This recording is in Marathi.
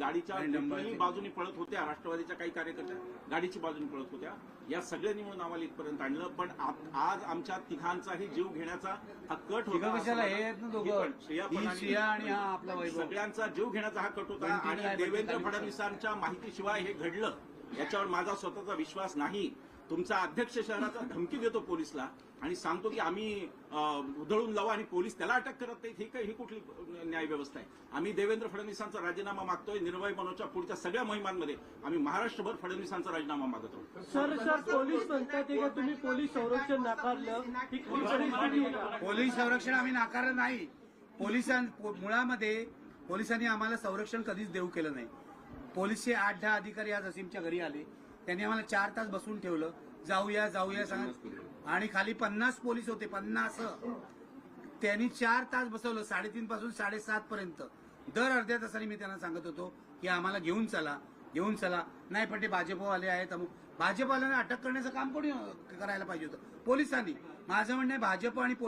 गाडीच्या ते- बाजूनी पळत होत्या राष्ट्रवादीच्या काही कार्यकर्त्या. गाडीची बाजूनी पळत होत्या. या सगळ्यांनी म्हणून आम्हाला इथपर्यंत आणलं पण आज आमच्या तिघांचाही जीव घेण्याचा हा कट होता हे. ही ही हा. सगळ्यांचा जीव घेण्याचा हा कट होता आणि देवेंद्र फडणवीसांच्या माहितीशिवाय हे घडलं. याच्यावर माझा स्वतःचा विश्वास नाही. तुमचा अध्यक्ष शहराचा धमकी देतो पोलिसला आणि सांगतो की आम्ही उधळून लावू आणि पोलीस त्याला अटक करत नाहीत. ही काही ही कुठली न्याय व्यवस्था आहे? आम्ही देवेंद्र फडणवीसांचा राजीनामा मागतोय. निर्भय मनोच्या पुढच्या सगळ्या मोहिमांमध्ये आम्ही महाराष्ट्रभर फडणवीसांचा राजीनामा मागत आहोत. सर सर पोलीस म्हणतात की तुम्ही पोलीस संरक्षण नाकारलं? ही? पोलीस संरक्षण आम्ही नाकारलं नाही. पोलिसां मुळामध्ये पोलिसांनी आम्हाला संरक्षण कधीच देऊ केलं नाही. पोलीसचे आठ दहा अधिकारी आज असीमच्या घरी आले. त्यांनी आम्हाला चार तास बसून ठेवलं. जाऊया जाऊया सांग आणि खाली पन्नास पोलीस होते पन्नास. त्यांनी चार तास बसवलं साडेतीन पासून साडेसात पर्यंत. दर अर्ध्या तासाने मी त्यांना सांगत होतो की आम्हाला घेऊन चला घेऊन चला. नाही पण ते भाजपवाले आहेत अमुक भाजपवाल्यांना अटक करण्याचं काम कोणी करायला पाहिजे होतं? पोलिसांनी. माझं म्हणणं भाजप आणि